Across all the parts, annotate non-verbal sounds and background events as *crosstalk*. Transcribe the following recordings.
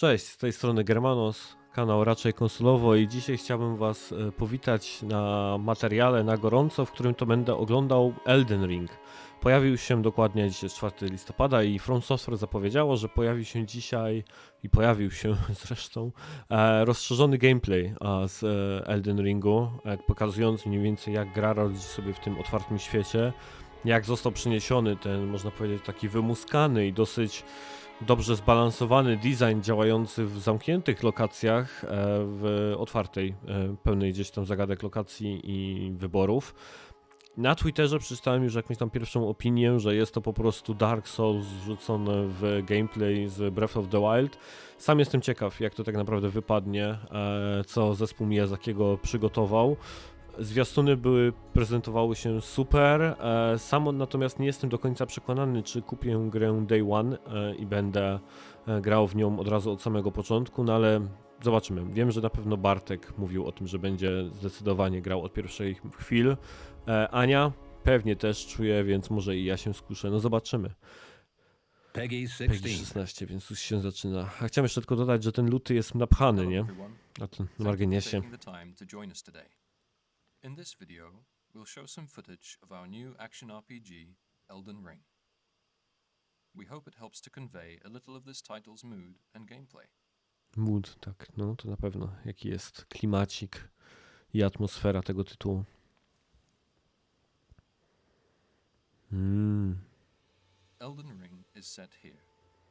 Cześć, z tej strony Germanos, kanał raczej konsolowo i dzisiaj chciałbym Was e, powitać na materiale na gorąco, w którym to będę oglądał Elden Ring. Pojawił się dokładnie dzisiaj 4 listopada i From Software zapowiedziało, że pojawi się dzisiaj i pojawił się *laughs* zresztą e, rozszerzony gameplay z e, Elden Ringu, pokazując mniej więcej jak gra radzi sobie w tym otwartym świecie, jak został przeniesiony ten, można powiedzieć, taki wymuskany i dosyć dobrze zbalansowany design działający w zamkniętych lokacjach, e, w otwartej, e, pełnej gdzieś tam zagadek lokacji i wyborów. Na Twitterze przeczytałem już jakąś tam pierwszą opinię, że jest to po prostu Dark Souls wrzucone w gameplay z Breath of the Wild. Sam jestem ciekaw, jak to tak naprawdę wypadnie, e, co zespół Miyazakiego przygotował. Zwiastuny były, prezentowały się super. E, sam natomiast nie jestem do końca przekonany, czy kupię grę Day One e, i będę e, grał w nią od razu od samego początku, no ale zobaczymy. Wiem, że na pewno Bartek mówił o tym, że będzie zdecydowanie grał od pierwszych chwil. E, Ania pewnie też czuje, więc może i ja się skuszę. No zobaczymy. Peggy Peggy 16. 16, więc już się zaczyna. A chciałem jeszcze tylko dodać, że ten luty jest napchany, nie? Na tym Thank you for marginesie. In this video, we'll show some footage of our new action RPG, Elden Ring. We hope it helps to convey a little of this title's mood and gameplay. Mood, tak, no to na pewno. Jaki jest klimacik i atmosfera tego tytułu. Mm, Elden Ring is set here,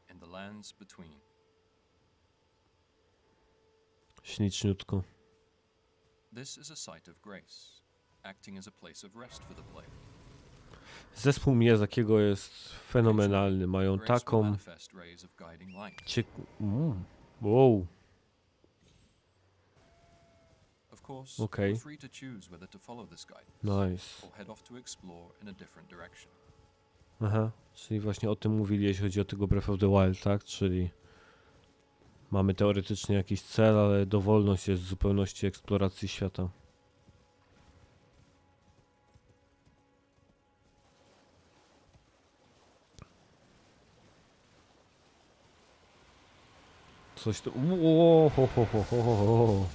in the lands between. śliczniutko. This is a site of grace, acting as a place of rest for the player. Zespół Miyazakiego jest fenomenalny. Mają taką... manifest rays of guiding light. Cie... Mm. Wow. Okay. Nice. Aha. Czyli właśnie o tym mówili, jeśli chodzi o tego Breath of the Wild, tak? Czyli mamy teoretycznie jakiś cel, ale dowolność jest w zupełności eksploracji świata. Coś tu... Ho, ho, ho, ho, ho, ho.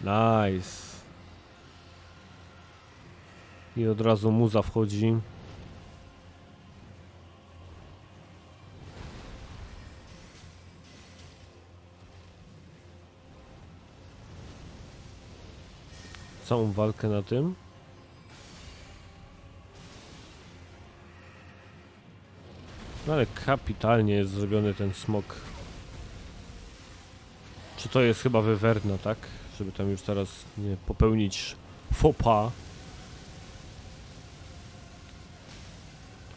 Nice. I od razu muza wchodzi. Całą walkę na tym. No ale kapitalnie jest zrobiony ten smok. Czy to jest chyba wywerna, tak? Żeby tam już teraz nie popełnić fopa.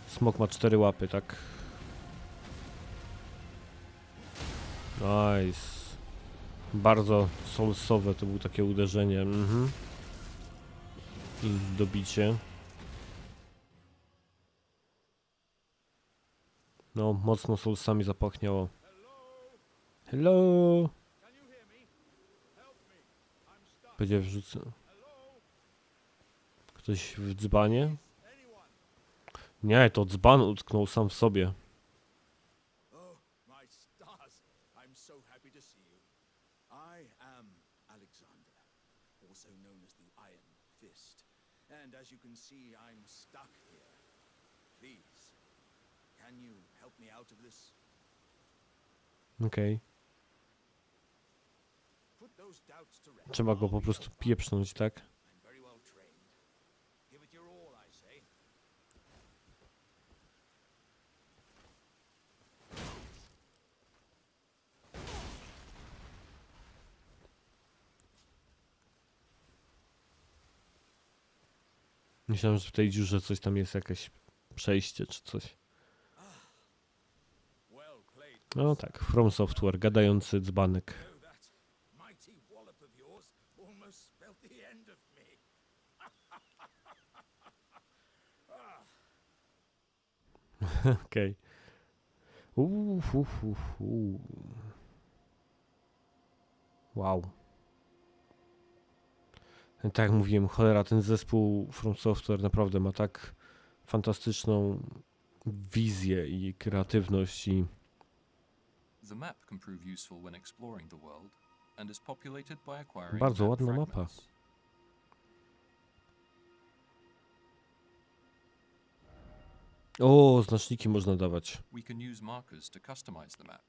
Smok ma cztery łapy, tak? Nice. Bardzo soulsowe to było takie uderzenie. Mhm. Dobicie. No, mocno soulsami zapachniało. Hello. Będzie wrzucę. Ktoś w dzbanie? Nie, to dzban utknął sam w sobie. Oh, my stars! I'm so happy to see you. I am Alexander, also known as the Iron Fist. And as you can see, I'm stuck here. Please, can you help me out of this? Rest. Trzeba go po prostu pieprznąć, tak? I'm very well trained. Give it your all, I say. Myślałem, że w tej dziurze coś tam jest, jakieś przejście czy coś. No tak, From Software, gadający dzbanek. Oh, that mighty wallop of yours almost spelled the end of me. Okej. Uuu, hu, hu, hu. Wow. Tak jak mówiłem, cholera, ten zespół From Software naprawdę ma tak fantastyczną wizję i kreatywność i The map can O, znaczniki można dawać.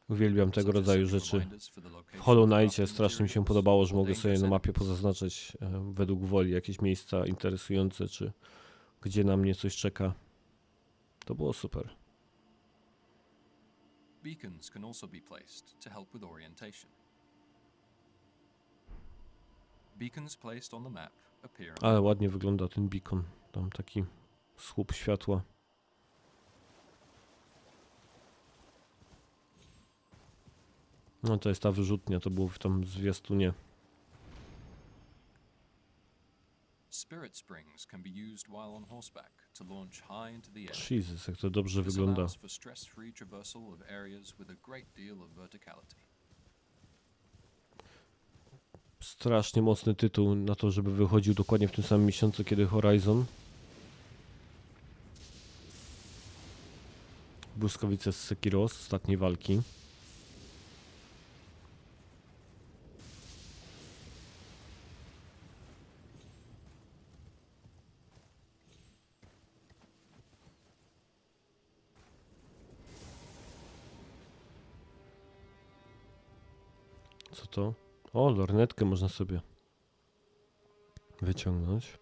Uwielbiam tego rodzaju rzeczy. W Hollow Knightie strasznie mi się podobało, że mogę sobie na mapie pozaznaczać e, według woli jakieś miejsca interesujące, czy gdzie na mnie coś czeka. To było super. Beacons can also be placed to help with orientation. Beacons placed on the map appear on Ale ładnie wygląda ten beacon. Tam taki słup światła. No to jest ta wyrzutnia, to było w tam zwiastunie. Spirit springs can be used while on horseback to launch high into the air. Jesus, jak to dobrze This wygląda. allows for stress-free traversal of areas with a great deal of verticality. Strasznie mocny tytuł na to, żeby wychodził dokładnie w tym samym miesiącu, kiedy Horizon. Błyskawice z Sekiro z ostatniej walki. Co to? O, lornetkę można sobie wyciągnąć.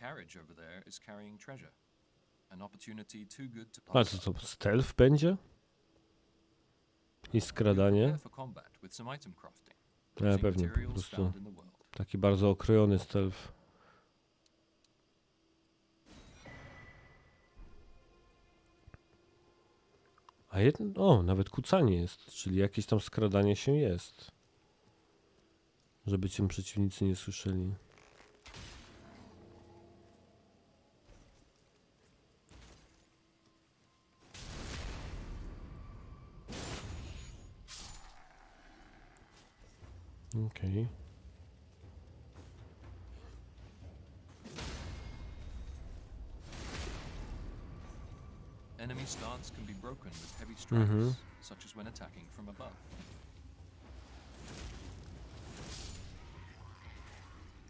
Carriage over there is carrying treasure. An opportunity too good to A co to, stealth będzie? I skradanie? Using pewnie, po prostu taki bardzo okrojony stealth. A jedno, o, nawet kucanie jest, czyli jakieś tam skradanie się jest. Żeby cię przeciwnicy nie słyszeli. Okej. Stance can be broken with heavy strikes, Mhm. such as when attacking from above.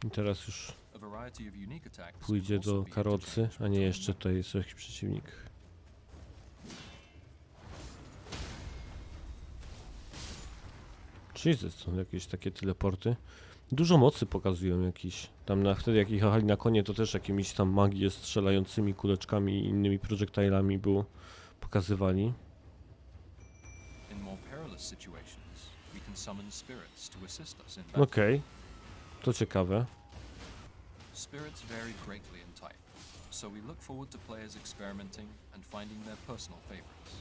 I teraz już A variety of unique attacks can pójdzie also do be karocy, a nie jeszcze tutaj jest jakiś przeciwnik. Jesus, są jakieś takie teleporty. Dużo mocy pokazują jakiś. Tam na, wtedy jak jechali na konie, to też jakimiś tam magię strzelającymi kuleczkami i innymi projectilami było pokazywali. Okej, to ciekawe. Spirits vary greatly in type, so we look forward to players experimenting and finding their personal favorites.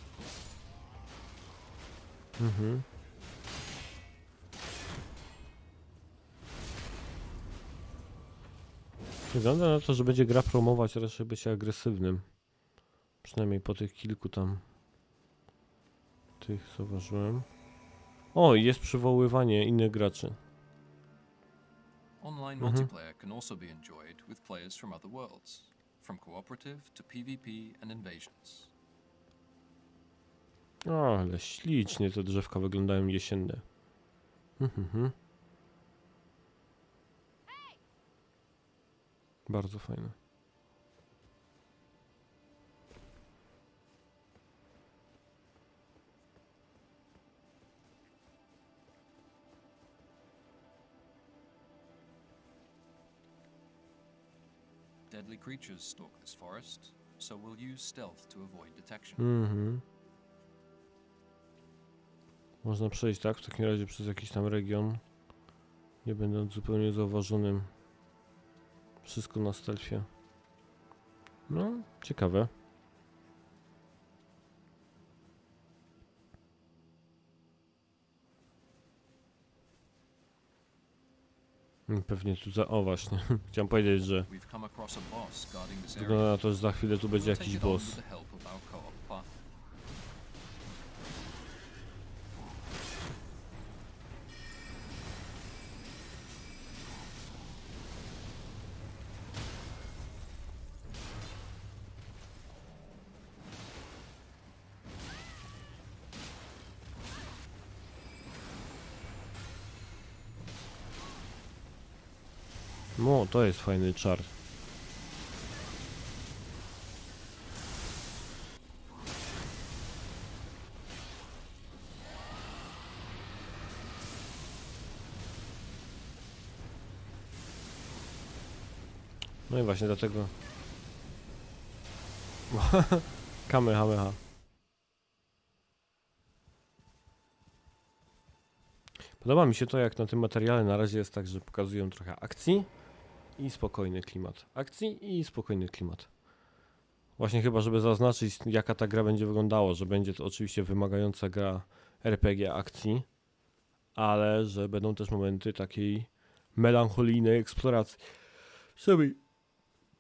Mhm. Wygląda na to, że będzie gra promować raczej bycie agresywnym. Przynajmniej po tych kilku tam tych zauważyłem. O, jest przywoływanie innych graczy. Online Mhm. multiplayer can also be enjoyed with players from other worlds, from cooperative to PvP and invasions. O, ale ślicznie te drzewka wyglądają jesienne. Mhm. Bardzo fajne. Deadly creatures stalk this forest, so we'll use stealth to avoid detection. Mhm. Można przejść, tak? W takim razie przez jakiś tam region. Nie będąc zupełnie zauważonym. Wszystko na stealthie. No, ciekawe. I Pewnie tu za... O właśnie, *laughs* chciałem powiedzieć, że wygląda na to, że za chwilę tu będzie jakiś boss. No, to jest fajny czar. No i właśnie dlatego. *laughs* Kamehameha. Podoba mi się to, jak na tym materiale na razie jest tak, że pokazują trochę akcji i spokojny klimat. Akcji i spokojny klimat. Właśnie chyba, żeby zaznaczyć, jaka ta gra będzie wyglądała, że będzie to oczywiście wymagająca gra RPG akcji, ale że będą też momenty takiej melancholijnej eksploracji. Żeby...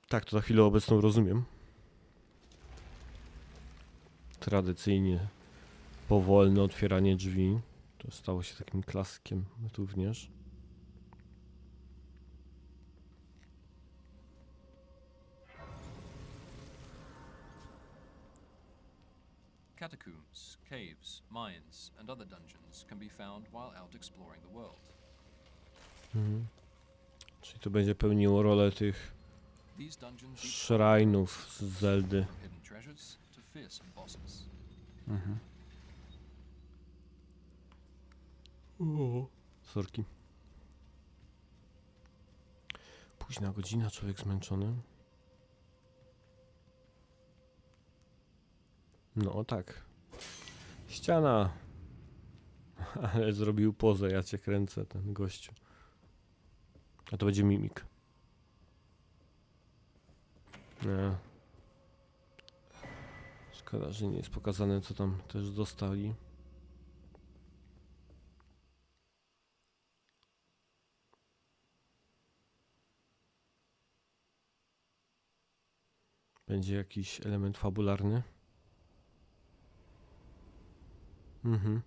Tak to na chwilę obecną rozumiem. Tradycyjnie powolne otwieranie drzwi. To stało się takim klasykiem również. Catacombs, caves, mines, and other dungeons can be found while out exploring the world. Mhm. Czyli to będzie pełniło rolę tych These dungeons szrajnów z Zeldy. hidden treasures to fearsome bosses. Mhm. O, sorki. Późna godzina, człowiek zmęczony. No tak. Ściana. *laughs* Ale zrobił pozę, ja cię kręcę, ten gościu. A to będzie mimik. Nie. Szkoda, że nie jest pokazane, co tam też dostali. Będzie jakiś element fabularny. Mhm.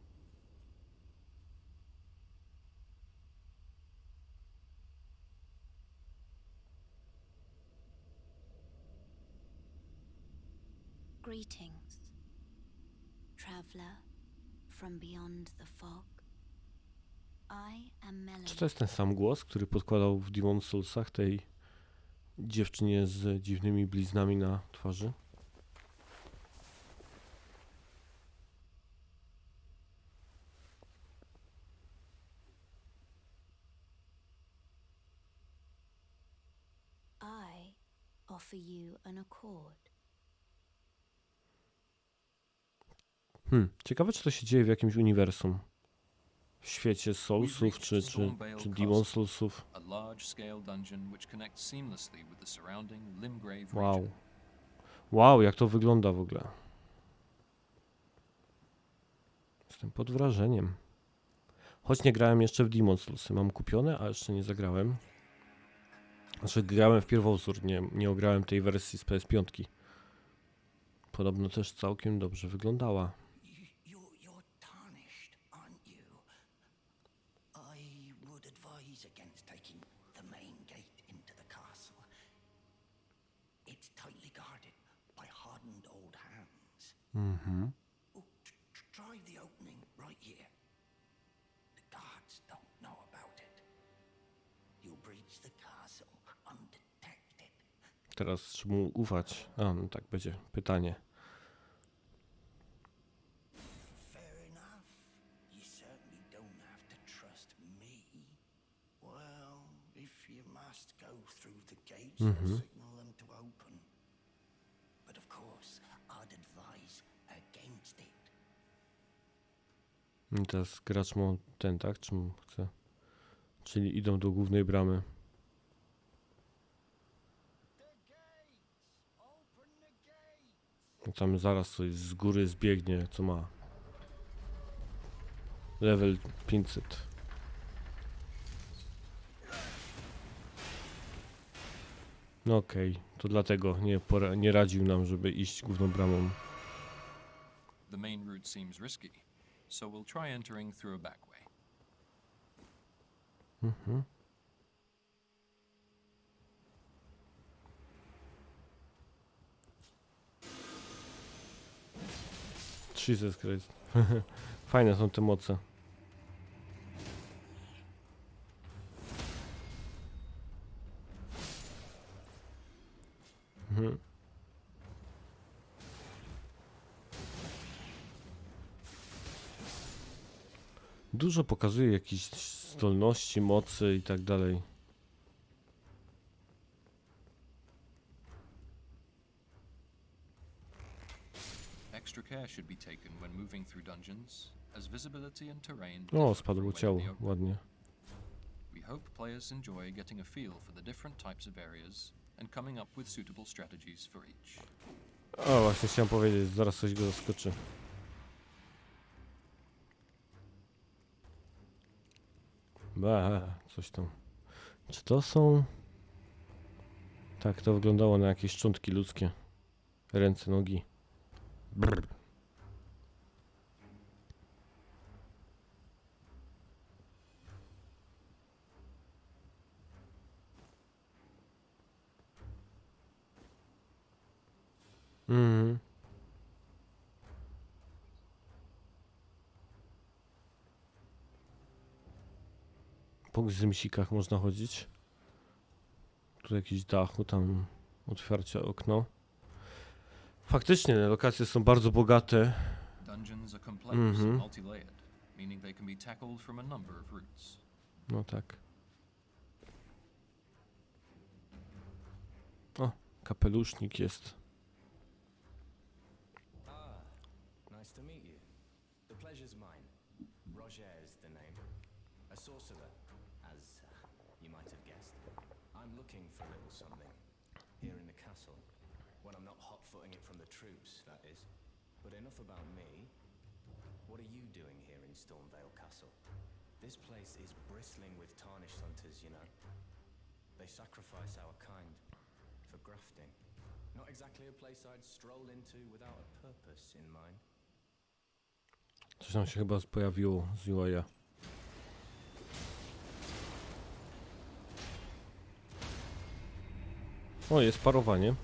Greetings, traveler from beyond the fog. I am Melanie. Czy to jest ten sam głos, który podkładał w Demon Soulsach tej dziewczynie z dziwnymi bliznami na twarzy? I offer you an accord. Hmm, ciekawe czy to się dzieje w jakimś uniwersum. W świecie Soulsów czy, czy, czy Demon Soulsów. Wow. Wow, jak to wygląda w ogóle. Jestem pod wrażeniem. Choć nie grałem jeszcze w Demon Soulsy. Mam kupione, a jeszcze nie zagrałem. Znaczy grałem w pierwowzór, nie, nie ograłem tej wersji z PS5. Podobno też całkiem dobrze wyglądała. Taking the main gate into the castle. Mhm. Teraz czy mu ufać? A, no tak będzie pytanie. I teraz gracz ma ten, tak? Czy mu chce? Czyli idą do głównej bramy. Tam zaraz coś z góry zbiegnie, co ma. Level 500. No okej, to dlatego nie, nie radził nam, żeby iść główną bramą. The main route seems risky, so we'll try entering through a back way. Mhm. Jesus Christ. *laughs* Fajne są te moce. Mhm. Dużo pokazuje jakieś zdolności, mocy i tak dalej. Care should be taken when moving through dungeons, as visibility and terrain O, spadło ciało, ładnie. We hope players enjoy getting a feel for the different types of areas and coming up with suitable strategies for each. O, właśnie chciałem powiedzieć, zaraz coś go zaskoczy. Ba, coś tam. Czy to są... Tak, to wyglądało na jakieś szczątki ludzkie. Ręce, nogi. Brr. Mhm. Po gzymsikach można chodzić. Tu jakiś dachu, tam otwarcie okno. Faktycznie, lokacje są bardzo bogate. Dungeons are complex Mhm. and multi-layered, meaning they can be tackled from a number of routes. No tak. O, kapelusznik jest. Roger is the name. A sorcerer, as uh, you might have guessed. I'm looking for a little something here in the castle. When I'm not hot-footing it from the troops, that is. But enough about me. What are you doing here in Stormvale Castle? This place is bristling with tarnished hunters, you know. They sacrifice our kind for grafting. Not exactly a place I'd stroll into without a purpose in mind. Coś tam się chyba pojawiło z UI. O, jest parowanie.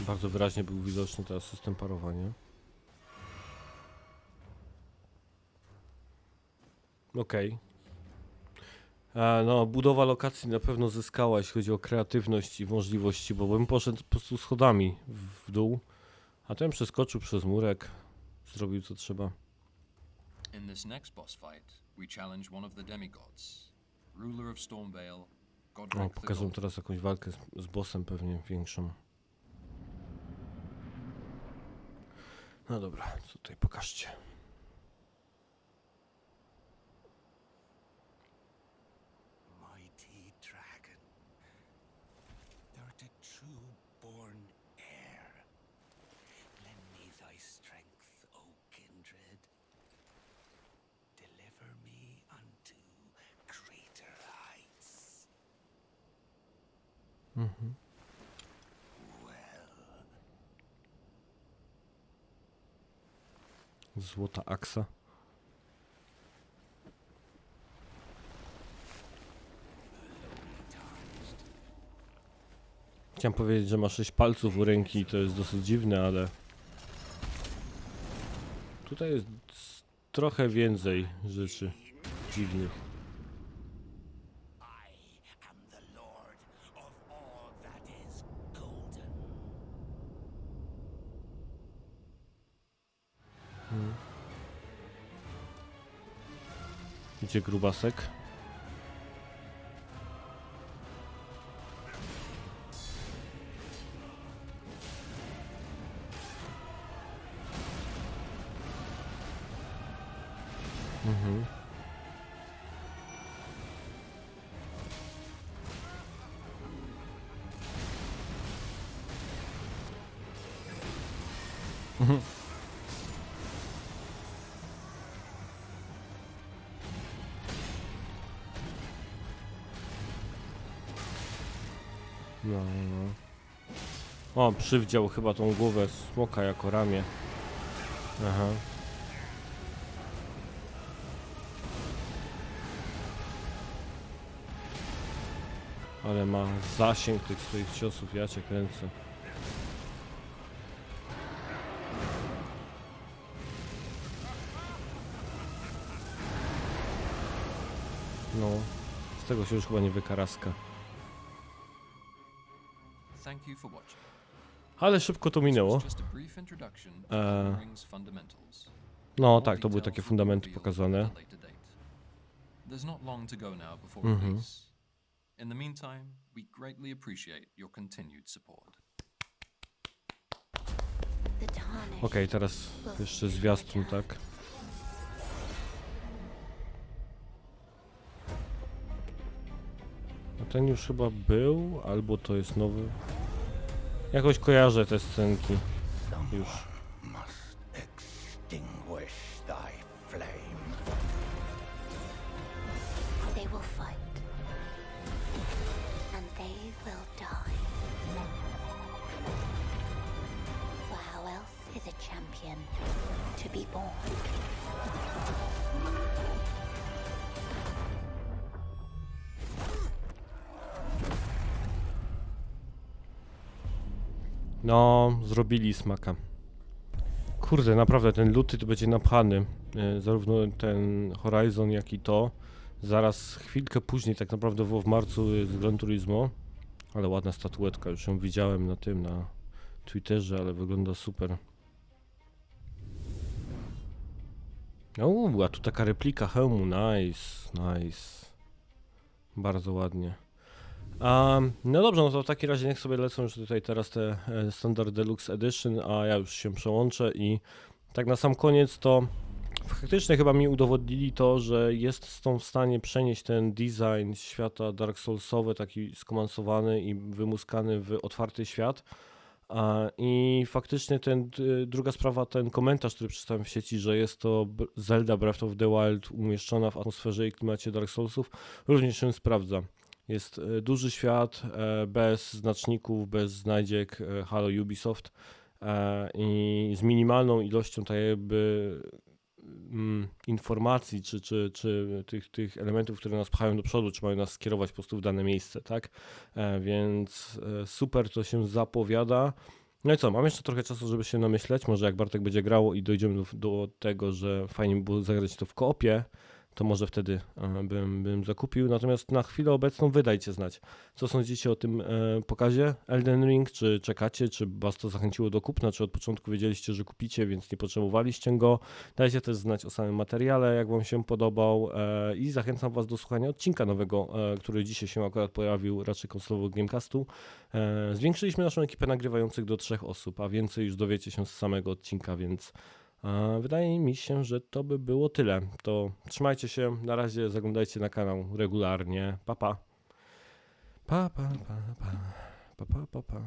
Bardzo wyraźnie był widoczny teraz system parowania. Okej. A, No, budowa lokacji na pewno zyskała, jeśli chodzi o kreatywność i możliwości, bo bym poszedł po prostu schodami w dół, a ten przeskoczył przez murek, zrobił co trzeba. In this next boss fight, we challenge one of the demigods, ruler of Stormvale, O, Godric the pokażę Golden. teraz jakąś walkę z, z bossem pewnie większą. No dobra, co tutaj pokażcie. Mhm. Złota aksa. Chciałem powiedzieć, że ma 6 palców u ręki to jest dosyć dziwne, ale... Tutaj jest trochę więcej rzeczy dziwnych. I am the lord of all that is golden. Gdzie grubasek? No, no. O, przywdział chyba tą głowę smoka jako ramię. Aha. Ale ma zasięg tych swoich ciosów, ja cię kręcę. No, z tego się już chyba nie wykaraska. Ale szybko to minęło. fundamentals. No tak, to były takie fundamenty pokazane. Mhm. release. In the meantime, we greatly appreciate your continued support. The tarnish. Okej, teraz jeszcze zwiastun, tak? A ten już chyba był, albo to jest nowy. Jakoś kojarzę te scenki. Już. No, zrobili smaka. Kurde, naprawdę ten luty to będzie napchany. E, zarówno ten Horizon, jak i to. Zaraz chwilkę później, tak naprawdę w w marcu jest Gran Turismo. Ale ładna statuetka, już ją widziałem na tym, na Twitterze, ale wygląda super. Uuu, a tu taka replika hełmu, nice, nice. Bardzo ładnie. A, no dobrze, no to w takim razie niech sobie lecą już tutaj teraz te e, Standard Deluxe Edition, a ja już się przełączę i tak na sam koniec to faktycznie chyba mi udowodnili to, że jest są w stanie przenieść ten design świata Dark Soulsowy, taki skomansowany i wymuskany w otwarty świat. I faktycznie ten, druga sprawa, ten komentarz, który przeczytałem w sieci, że jest to Zelda Breath of the Wild umieszczona w atmosferze i klimacie Dark Soulsów, również się sprawdza. Jest e, duży świat, e, bez znaczników, bez znajdziek e, Halo Ubisoft i z minimalną ilością tak jakby mm, informacji, czy, czy, czy tych, tych elementów, które nas pchają do przodu, czy mają nas skierować po prostu w dane miejsce, tak? Więc super to się zapowiada. No i co, mam jeszcze trochę czasu, żeby się namyśleć. Może jak Bartek będzie grało i dojdziemy do, do tego, że fajnie by było zagrać to w koopie, to może wtedy e, bym, bym zakupił. Natomiast na chwilę obecną wydajcie znać, co sądzicie o tym e, pokazie Elden Ring, czy czekacie, czy was to zachęciło do kupna, czy od początku wiedzieliście, że kupicie, więc nie potrzebowaliście go. Dajcie też znać o samym materiale, jak wam się podobał e, i zachęcam was do słuchania odcinka nowego, który dzisiaj się akurat pojawił, raczej konsolowego Gamecastu. Zwiększyliśmy naszą ekipę nagrywających do trzech osób, a więcej już dowiecie się z samego odcinka, więc wydaje mi się, że to by było tyle. To trzymajcie się, na razie zaglądajcie na kanał regularnie. Pa pa. Pa pa pa pa. Pa pa pa pa.